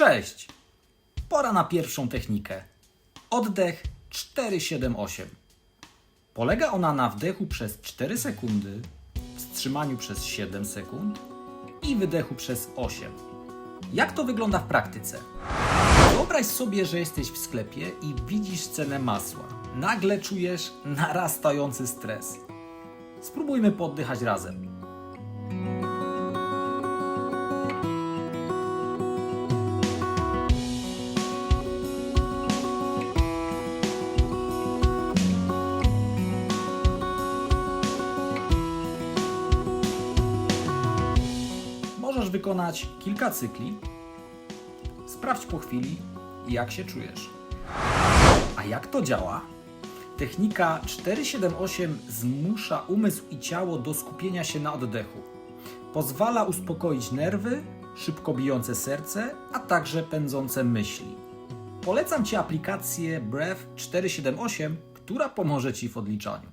Cześć! Pora na pierwszą technikę. Oddech 478. Polega ona na wdechu przez 4 sekundy, wstrzymaniu przez 7 sekund i wydechu przez 8. Jak to wygląda w praktyce? Wyobraź sobie, że jesteś w sklepie i widzisz cenę masła. Nagle czujesz narastający stres. Spróbujmy poddychać razem. Możesz wykonać kilka cykli. Sprawdź po chwili, jak się czujesz. A jak to działa? Technika 478 zmusza umysł i ciało do skupienia się na oddechu. Pozwala uspokoić nerwy, szybko bijące serce, a także pędzące myśli. Polecam Ci aplikację Breath 478, która pomoże Ci w odliczaniu.